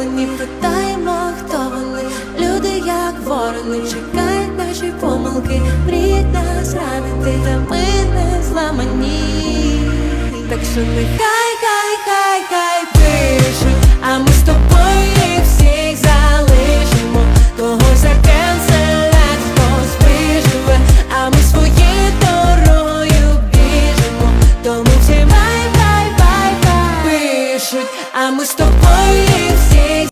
стороні, питаємо, хто вони. Люди, як ворони, чекають наші помилки, мріють нас ранити, та ми не зламані. Так що нехай, пишуть, а мы с тобой всі.